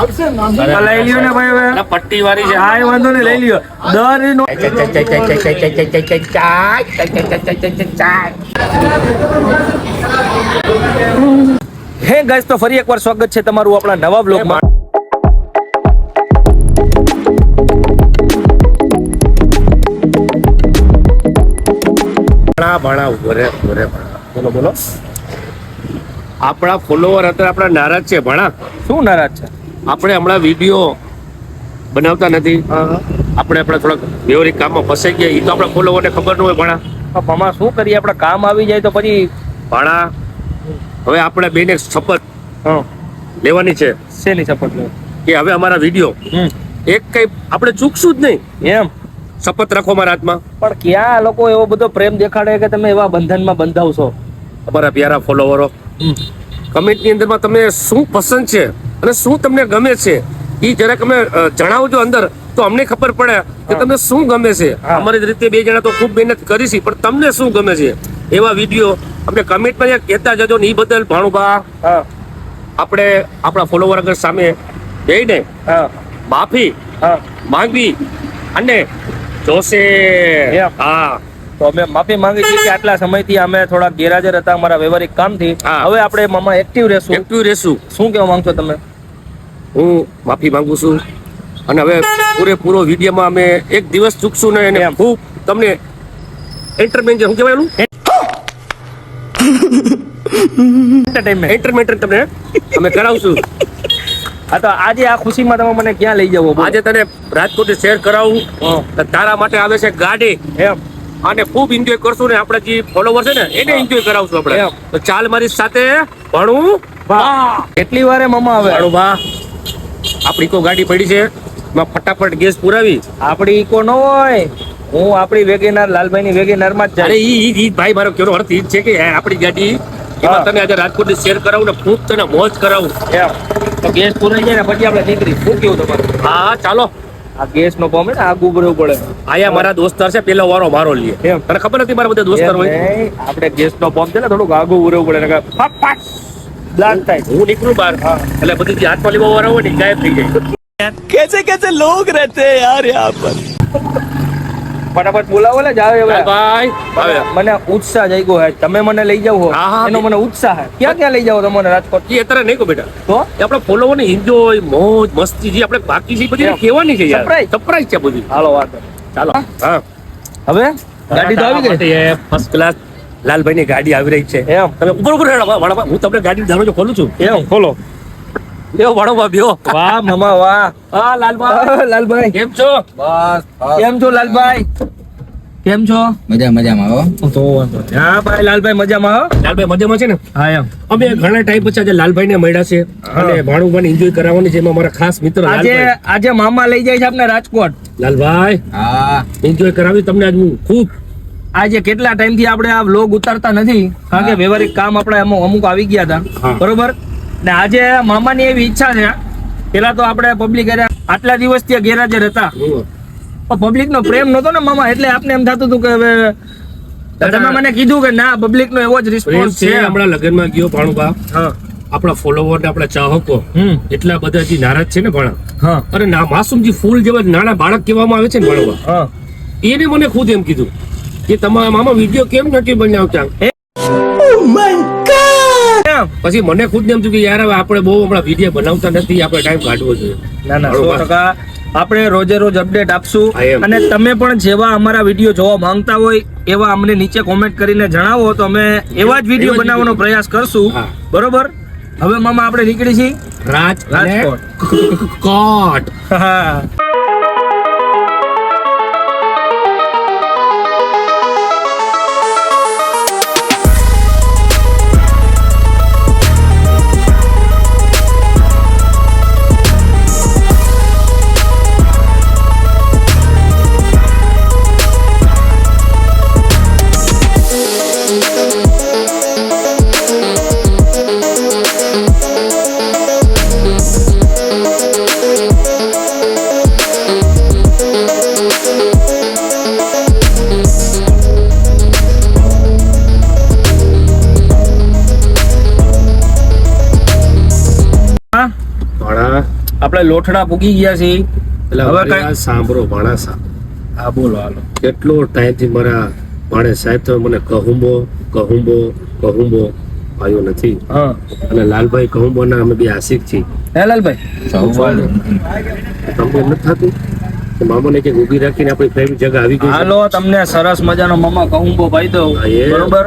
આ લઈ લ્યો ને ભાઈ હવે પટ્ટી વાળી છે હા એ વાંધો નહીં લઈ લ્યો દર નો હે ગાઈસ તો ફરી એકવાર સ્વાગત છે તમારું આપણા નવા બ્લોગમાં ભણા ભણા ઉભરે ભણા બોલો બોલો આપણા ફોલોવર અત્યારે આપણા નારાજ છે ભણા શું નારાજ છે આપણે હમણાં વીડિયો બનાવતા નથી. આપણે આપણા થોડાક વ્યવહારિક કામમાં ફસાઈ ગયા. એ તો આપણા ફોલોવરને ખબર ન હોય ભણા. મામા શું કરીએ? આપણે કામ આવી જાય તો પછી ભાણા હવે આપણે બેને શપથ લેવાની છે. શેની શપથ કે હવે અમારા વીડિયો. એક કઈ આપણે ચૂકશું જ નહીં. એમ. શપથ રાખો મારા હાથમાં. પણ ક્યાં લોકો એવો બધો પ્રેમ દેખાડે કે તમે એવા બંધનમાં બંધાવશો? અમારા પ્યારા ફોલોવરો કમેન્ટની અંદરમાં તમને શું પસંદ છે અને શું તમને ગમે છે એ જરાક અમે જણાવજો અંદર. તો અમને ખબર પડે કે તમને શું ગમે છે. અમારી રીતે બે જણા તો ખૂબ મહેનત કરી છે પણ તમને શું ગમે છે? એવા વીડિયો અમને કમેન્ટમાં કહેતા જજો ને એ બદલ ભાણુભા આપણે આપણા ફોલોવર આગળ સામે જઈને માફી માંગવી અને જોશે. હા. તો અમે માફી માંગી છીએ કે આટલા સમયથી અમે થોડા ગેરહાજર હતા અમારા વ્યવહારિક કામથી. હવે આપણે મામા એક્ટિવ રહેશું. એક્ટિવ રહેશું. શું કહેવા માંગશો તમે? હું માફી માંગુ છું. અને હવે પૂરેપૂરો વિડીયોમાં અમે એક દિવસ ચૂકશું ને એને. ખૂબ તમને એન્ટરટેનમેન્ટ શું કહેવાય એન્ટરટેનમેન્ટ એન્ટરટેનમેન્ટ તમને અમે કરાવશું. હા તો આજે આ ખુશીમાં તમે મને ક્યાં લઈ જાવ આજે તને રાજકોટ શેર કરાવું. તારા માટે આવે છે ગાડી. એમ. અને ખૂબ એન્જોય કરશું ને આપણે જે ફોલોવર છે ને એને એન્જોય કરાવશું આપણે. તો ચાલ મારી સાથે ભણું કેટલી વારે મમા આવે? ભણું બા આપણી કો ગાડી પડી છે. એમાં ફટાફટ ગેસ પુરાવી. આપણી ઈકો ન હોય. હું આપણી વેગેનાર લાલભાઈ ની વેગેનારમાં જ અરે ઈ ઈ ભાઈ મારો કેવો અર્થ ઈ છે કે આપણી ગાડી એમાં. તને આજે રાજકોટ શેર કરાવું ને ખૂબ તને મોજ કરાવું. તો ગેસ પૂરાઈ જાય ને પછી આપણે નીકળી. શું કેવું તમારું? હા ચાલો. આ ગેસ નો પંપ ને આગુ ભરવું પડે આયા મારા દોસ્તાર છે પેલો વારો મારો લે એમ. તને ખબર નથી મારા બધા દોસ્તાર એમ હોય નહીં, આપણે ગેસ નો પંપ છે ને થોડુંક આગુ ઉરવું પડે નકર ફટ ફટ બ્લાસ્ટ થાય હું નીકળું બહાર હા. એટલે બધી જે હાથમાં લેવા વાળા હોય ને ઈ ગાયબ થઈ જાય कैसे कैसे लोग रहते हैं यार यहाँ पर ફટાફટ બોલાવો ને જાવ ભાઈ. મને ઉત્સાહ જાગ્યો હે. તમે મને લઈ જાવ. એનો મને ઉત્સાહ હે. ક્યાં ક્યાં લઈ જાવ તમને રાજકોટ? એ અત્યારે નહીં કહો બેટા. તો આપણે ફોલોવર ને એન્જોય મોજ મસ્તી જે આપણે બાકી છે બધી. કહેવાની છે યાર. સરપ્રાઈઝ છે બધી. હાલો વાત ચાલો. હા. હવે? ગાડી તો આવી ગઈ? ફર્સ્ટ ક્લાસ લાલભાઈ ની ગાડી આવી રહી છે. એમ. તમે ઉપર ઉપર હું તમને ગાડી દરવાજો ખોલું છું. એમ ખોલો. લાલભાઈ. ને? મળ્યા છે અને ભાણુભાઈ એન્જોય કરાવવાની છે મારા ખાસ મિત્ર આજે આજે મામા લઈ જાય છે આપને રાજકોટ. લાલભાઈ હા. એન્જોય કરાવી તમને આજ હું ખૂબ. આજે કેટલા ટાઈમથી આપણે આ લોગ ઉતારતા નથી? કારણ કે વ્યવહારિક કામ આપણે અમુક આવી ગયા હતા. બરોબર? ને આજે મામાની એવી ઈચ્છા છે. પેલા તો આપણે પબ્લિક આટલા દિવસ ત્યાં ગેરહાજર હતા. પબ્લિક નો પ્રેમ નતો ને મામા એટલે આપને એમ થતું હતું કે હવે તમે મને કીધું કે ના પબ્લિક નો એવો જ રિસ્પોન્સ છે હમણાં લગ્નમાં ગયો ભાણુભા હા. આપણા ફોલોવર ને આપણા ચાહકો. એટલા બધા જે નારાજ છે ને ભણા. હા. અરે ના માસુમજી ફૂલ જેવા નાના બાળક કહેવામાં આવે છે ને ભણવા હા. એને મને ખુદ એમ કીધું કે તમારા મામા વીડિયો કેમ નથી બનાવતા. પછી મને ખુદ એમ થયું કે યાર હવે આપણે બહુ હમણાં વીડિયો બનાવતા નથી આપણે ટાઈમ કાઢવો જોઈએ. ના ના સો ટકા આપણે રોજે રોજ અપડેટ આપશું. અને તમે પણ જેવા અમારા વીડિયો જોવા માંગતા હોય એવા અમને નીચે કોમેન્ટ કરીને જણાવો તો અમે એવા જ વીડિયો બનાવવાનો પ્રયાસ કરશું. બરોબર? હવે મામા આપણે નીકળી છીએ રાજ રાજકોટ. કોટ. આપણે લોઠડા પૂગી ગયા છીએ. હવે કઈ સાંભળો ભાણા સાહેબ હા બોલો હાલો. કેટલો ટાઈમથી મારા ભાણે સાહેબ તમે મને કહુંબો કહુંબો કહુંબો આવ્યો નથી. હા. અને લાલભાઈ કહુંબોના અમે બી આશિક છીએ. હે લાલભાઈ? તમને નથી થતું? મામાને કે ઊભી રાખીને આપણી પ્રેમ જગા આવી ગઈ હાલો તમને સરસ મજાનો મામા કહુંબો ભાઈ દઉં. બરોબર?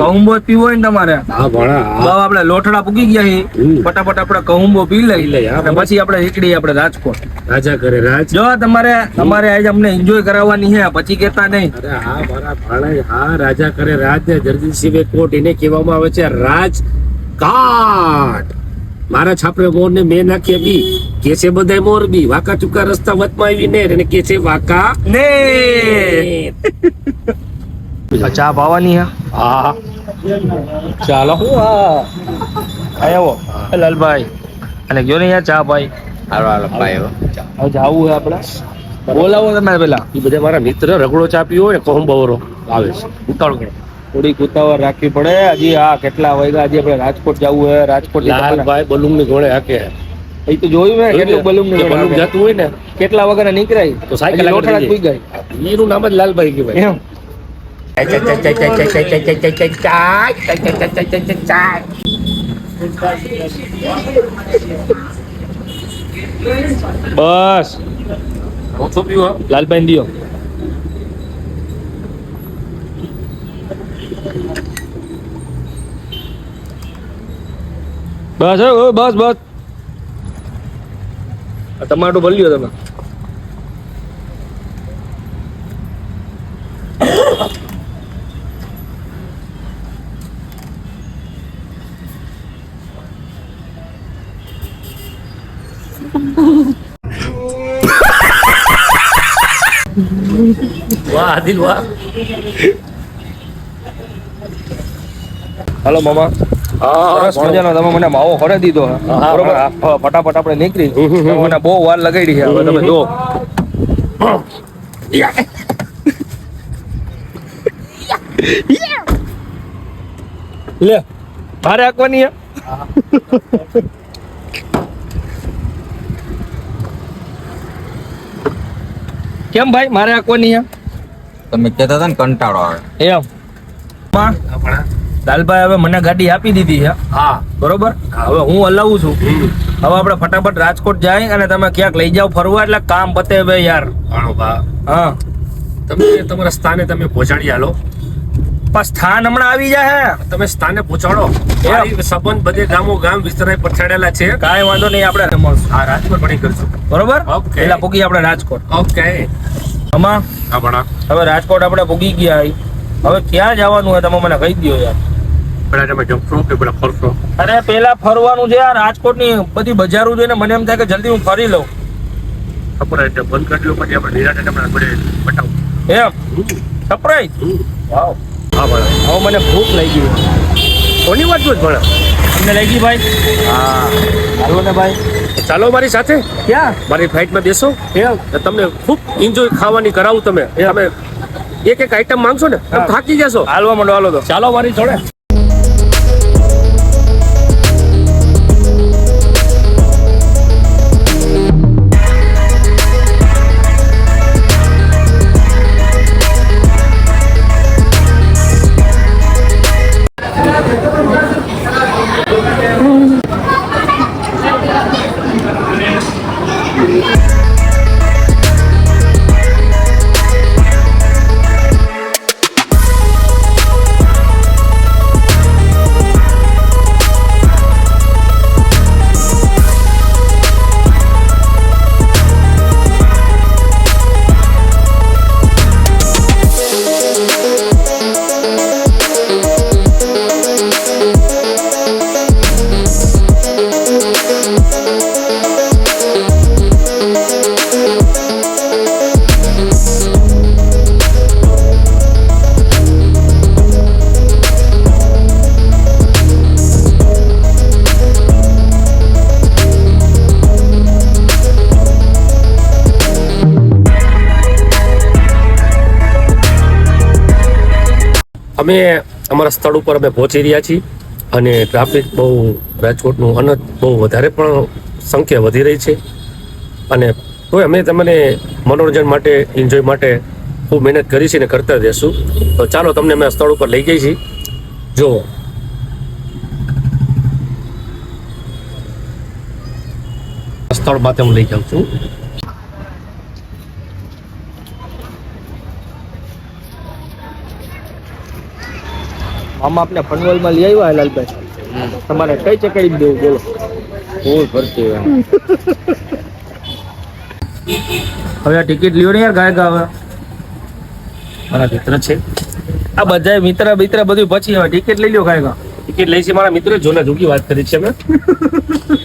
કહુંબો જ પીવો ને તમારે? હા ભણા હા. આપણે લોટડા પૂગી ગયા હી. ફટાફટ આપણે કહુંબો પી લઈ. લઈ, અને પછી આપણે નીકળીએ આપણે રાજકોટ. રાજા કરે રાજ. જો તમારે તમારે આજ અમને એન્જોય કરાવવાની છે પછી કેતા નહીં. અરે હા મારા ભાણા હા રાજા કરે રાજ ને જર્જિત કોટ એને કહેવામાં આવે છે રાજ કાટ મારા છાપરે મોર ને મેં નાખી હતી. કે છે બધાય મોર બી વાકા ચુકા રસ્તા વચમાં આવી ને અને કે છે વાકા ને. ચા પાવાની છે હા. ચાલો. હું હા. આવ્યો લાલભાઈ. અને ગયો ને યાર ચા ભાઈ? હાલો હાલો ભાઈ હવે જાવું હે આપણે બોલાવો તમે પેલા. એ બધા મારા મિત્ર રગડો ચાપ્યો હોય ને કોહંબવરો આવે છે. ઉતાળ કરો. થોડીક ઉતાવળ રાખવી પડે હજી આ કેટલા વાગ્યા હજી આપણે રાજકોટ જવું હે રાજકોટ લાલભાઈ બલૂમની ઘોડે હાકે એ તો જોયું મેં કેટલું બલૂમની બલૂમ જતું હોય ને કેટલા વગર નીકળાય તો સાયકલ લોઠડા પૂઈ ગઈ એનું નામ જ લાલભાઈ કહેવાય એમ બસ લાલભાઈ દિયો બસ બસ બસ. આ ટમાટું ભરી લ્યો તમે. વાહ આદિલ વાહ. હલો મામા. સરસ મજાનો તમે મને માવો ખરે દીધો. બરોબર ફટાફટ આપણે નીકળી. મને બહુ વાર લગાડી છે હવે તમે જો લે મારે આંકવાની? કેમ ભાઈ મારે આકવાની હે? તમે કહેતા હતા ને કંટાળો આવે એમ માં, લાલભાઈ હવે મને ગાડી આપી દીધી છે. હા. બરોબર? હવે હું હલાવું છું. હવે આપણે ફટાફટ રાજકોટ જાય અને તમે ક્યાંક લઈ જાઓ ફરવા એટલે કામ પતે હવે યાર. હા. તમે તમારા સ્થાને તમે પહોંચાડી આલો. પણ સ્થાન હમણાં આવી જાય તમે સ્થાને પહોંચાડો. સંબંધ બધે ગામો ગામ વિસ્તરાય પછાડેલા છે. કાંઈ વાંધો નહીં આપણે હા રાજકોટ ભણી કરશું બરોબર? ઓકે. પેલા પૂગી આપણે રાજકોટ. ઓકે. હમણાં? હવે રાજકોટ આપણે પૂગી ગયા હવે ક્યાં જવાનું હોય તમે મને કહી દો યાર. પેલા તમે જમશો કે પેલા ફરશો અરે પેલા ફરવાનું છે યાર રાજકોટની બધી બજારો જોઈને મને એમ થાય કે જલ્દી હું ફરી લઉં. એટલે બંધ કરી લો પછી આપણે નિરાતે તમને બધે બતાવું. એમ? Surprise wow. હા ભણા હવે મને ભૂખ લઈ ગઈ. કોની વાત જોઈ ભણા તમને લાગી ભાઈ? હા. હાલો ને ભાઈ. ચાલો મારી સાથે? ક્યાં? મારી ફ્લાઇટમાં બેસો. એમ? તમને ખૂબ એન્જોય ખાવાની કરાવું તમે. તમે એક એક આઈટમ માંગશો ને તમે થાકી જશો. હાલવા માંડો હાલો તો. ચાલો મારી જોડે. અમે અમારા સ્થળ ઉપર અમે પહોંચી રહ્યા છીએ અને ટ્રાફિક બહુ રાજકોટનું અનંત બહુ વધારે પણ સંખ્યા વધી રહી છે. અને તો અમે તમને મનોરંજન માટે એન્જોય માટે ખૂબ મહેનત કરી છે ને કરતા રહેશું તો ચાલો તમને અમે સ્થળ ઉપર લઈ જઈ છીએ. જો. સ્થળ માટે હું લઈ જાઉં છું. મામા આપને પનવેલમાં લઈ આવ્યા લાલભાઈ. તમારે કઈ ચકડી દેવું બોલો. ફૂલ ફરતી હોય. હવે આ ટિકિટ લ્યો ને યાર ગાય ગાવે. મારા મિત્ર છે. આ બધા મિત્ર મિત્ર બધું પછી હવે ટિકિટ લઈ લ્યો ગાય ગા ટિકિટ લઈ છે મારા મિત્ર જોના જોગી વાત કરી છે મેં.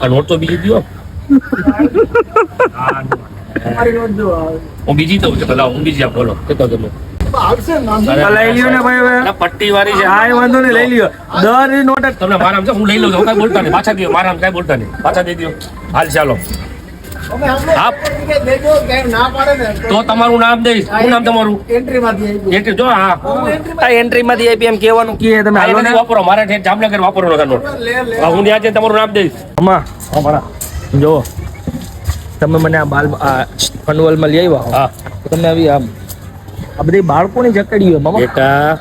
આ નોટ તો બીજી દો હું બીજી દઉં છું પેલા હું બીજી આપ બોલો. કેટલો તમે લઈ લ્યો ને ભાઈ પટ્ટી વાળી છે. હા એ વાંધો નહીં લઈ લ્યો. દર નોટ તમને મારા હું લઈ લઉં કઈ બોલતા નહીં. પાછા દો મારા કઈ બોલતા નહીં. પાછા દઈ દો હાલ ચાલો. હા. તો તમારું નામ દઈશ. શું નામ તમારું? એન્ટ્રી જો હા. એન્ટ્રી માંથી આપી એમ કહેવાનું. કે તમે હાલો એને વાપરો. મારા ઠેઠ જામનગર વાપરવાનો છે નોટ હું ત્યાં જઈને તમારું નામ દઈશ. અમા હા જો તમે મને આ બાલ આ પનવલમાં લઈ આવ્યા તમે આવી આમ આ બધી બાળકોની જકડી હોય મામા બેટા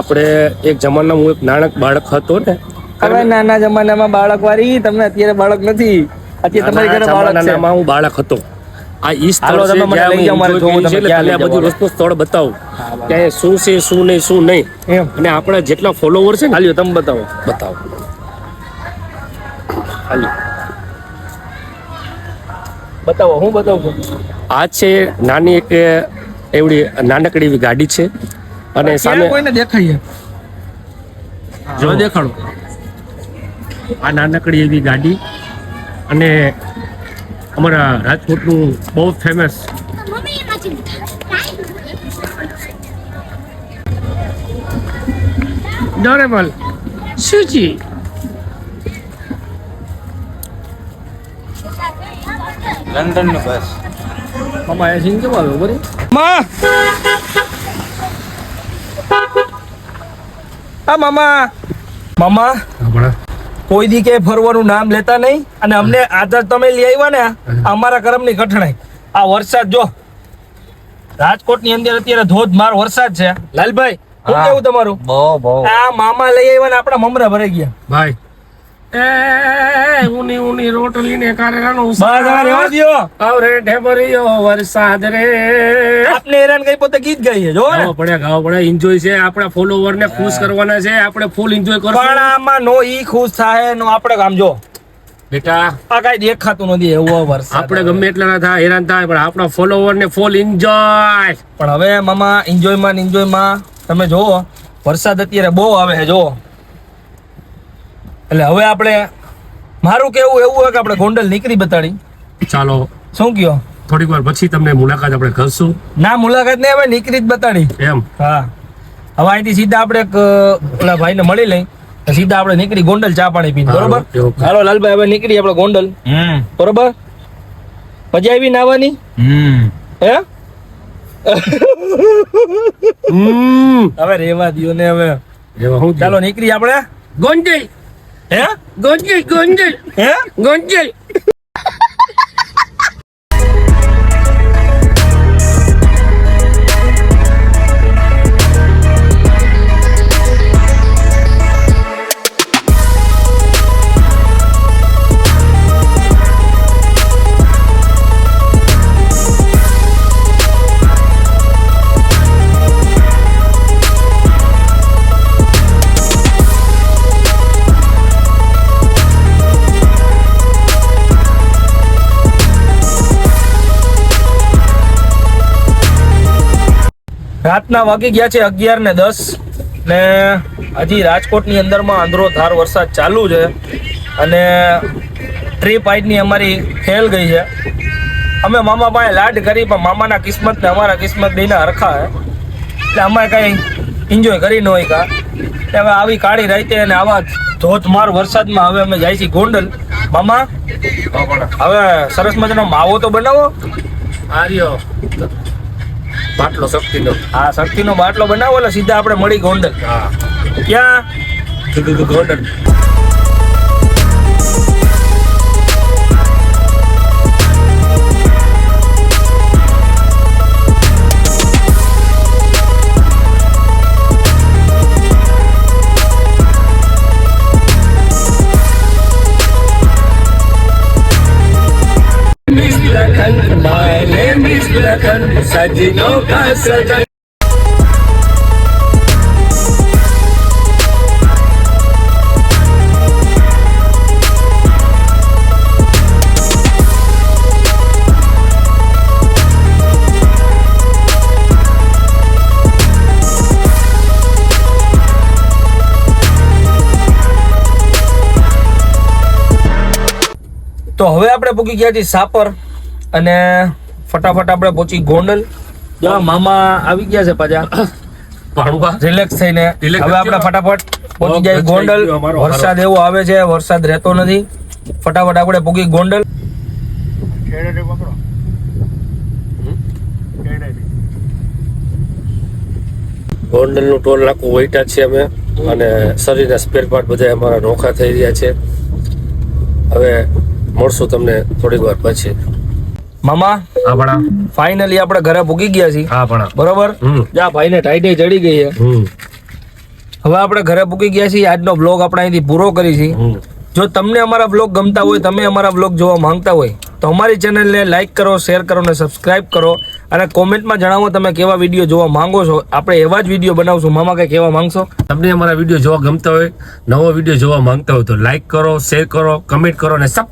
આપણે એક જમાનામાં હું એક નાનક બાળક હતો ને. હવે નાના જમાનામાં બાળક વાળી તમને અત્યારે બાળક નથી. અત્યારે તમારી ઘરે બાળક છે. હું બાળક હતો. આ ઈ સ્થળ છે જ્યાં હું મારે enjoy છે, એટલે આ બધી વસ્તુ સ્થળ બતાવો. કે શું છે શું નહીં શું નહીં. અને આપણા જેટલા ફોલોવર છે ને. હાલ્યો તમે બતાવો. બતાવો. હાલ્યો. બતાવો હું બતાવું આ છે નાની એક એવડી નાનકડી એવી ગાડી છે. અને સામે કોઈને દેખાઈએ જો. જો દેખાડો. આ નાનકડી એવી ગાડી. અને અમારા રાજકોટનું બહુ ફેમસ ડોરેબલ સુજી. લંડનનું બસ. મામા એ સિંગ કેવો આવ્યો બરી માં! આ મામા! મામા! કોઈ દી કે ફરવાનું નામ લેતા નહીં અને અમને આધાર તમે લઈ આવ્યા ને અમારા અમારા કરમની કઠણાઈ આ વરસાદ જો. રાજકોટની અંદર અત્યારે ધોધમાર વરસાદ છે. લાલભાઈ શું કેવું તમારું? આ મામા લઈ આવ્યા ને આપણા મમરા ભરાઈ ગયા. ભાઈ એ ઉની ઉની રોટલી ને કારેલાનો બસ હવે રહેવા દ્યો. આવરે ઢેબરિયો વરસાદ રે. આપને હેરાન કઈ પોતે ગીત ગાઈએ જો ને. ગાવો પડે ગાવો એન્જોય છે. આપણા ફોલોવર ને ખુશ કરવાના છે. આપણે ફૂલ એન્જોય પણ આમાં નો ઈ ખુશ થાય નો આપણે કામ જો. બેટા આ કઈ દેખાતું નથી એવો વરસાદ આપણે ગમે એટલા ના થાય હેરાન થાય પણ આપણા ફોલોવર ને ફૂલ એન્જોય પણ હવે મામા એન્જોયમાં ને એન્જોયમાં તમે જોવો વરસાદ અત્યારે બહુ આવે છે જોવો એટલે હવે આપણે મારું કેવું એવું હોય કે આપણે ગોંડલ નીકળી બતાડી. ચાલો. શું કયો? થોડીક વાર પછી તમને મુલાકાત આપણે કરશું. ના મુલાકાત નહીં હવે નીકળી જ બતાડી. એમ. હા. હવે અહીંથી સીધા આપણે એક ઓલા ભાઈને મળી લઈ. તો સીધા આપણે નીકળી ગોંડલ ચા પાણી પીને બરોબર. હાલો લાલભાઈ હવે નીકળી આપણે ગોંડલ. બરોબર? મજા આવી નાવાની હમ. હે? હમ. હવે રેવા દિયો ને હવે. હું ચાલો નીકળી આપણે. ગોંજલ હે? ગોંજલ ગોંજલ હે? ગોંજલ રાતના વાગી ગયા છે અગિયાર ને દસ ને હજી રાજકોટની અંદરમાં અંદરો ધાર વરસાદ ચાલુ છે અને ટ્રીપ આજની અમારી ફેલ ગઈ છે. અમે મામા પાસે લાડ કરી પણ મામાના કિસ્મત ને અમારા કિસ્મત બેના હરખા છે એટલે અમે કંઈ એન્જોય કરી ન હોય કા હવે આવી કાળી રાતે અને આવા ધોધમાર વરસાદમાં હવે અમે જાય છીએ ગોંડલ. મામા હવે સરસ મજાનો માવો તો બનાવો? આર્યો બાટલો શક્તિનો. આ શક્તિનો બાટલો બનાવો એટલે સીધા આપણે મળી ગોંડલ. હા. ક્યાં? ગોંડલ. लगन सजनों का सजन તો હવે આપણે પૂકી ગયા છીએ સાપર અને ફટાફટ આપણે પહોંચી ગોંડલ. જો મામા આવી ગયા છે પાછા. રિલેક્સ થઈને. હવે આપણે ફટાફટ પહોંચી જાય ગોંડલ. અમારો વરસાદ એવો આવે છે વરસાદ રહેતો નથી. ફટાફટ આપણે પૂકી ગોંડલ. ગોંડલનું ટોલ નાખવું વૈટા છે અમે અને શરીરના સ્પેર પાર્ટ બધા અમારા નોખા થઈ રહ્યા છે. હવે મળશું તમને થોડીક વાર પછી. મામા હા ભણા ફાઇનલી આપણે ઘરે પૂકી ગયા છીએ. હા ભણા બરોબર. જા ભાઈને ટાઈટે ચડી ગઈ છે. હવે આપણે ઘરે પૂકી ગયા છીએ આજનો બ્લોગ આપણે અહીંથી પૂરો કરી છીએ. જો તમને અમારા બ્લોગ ગમતા હોય તમે અમારા બ્લોગ જોવા માંગતા હોય તો અમારી ચેનલને લાઈક કરો શેર કરો અને સબસ્ક્રાઇબ કરો. અને કોમેન્ટમાં જણાવો તમે કેવા વીડિયો જોવા માંગો છો. આપણે એવા જ વીડિયો બનાવશું. મામા કંઈ કહેવા માંગશો? તમને અમારા વીડિયો જોવા ગમતા હોય નવો વીડિયો જોવા માંગતા હોય તો લાઈક કરો શેર કરો કમેન્ટ કરો અને સબ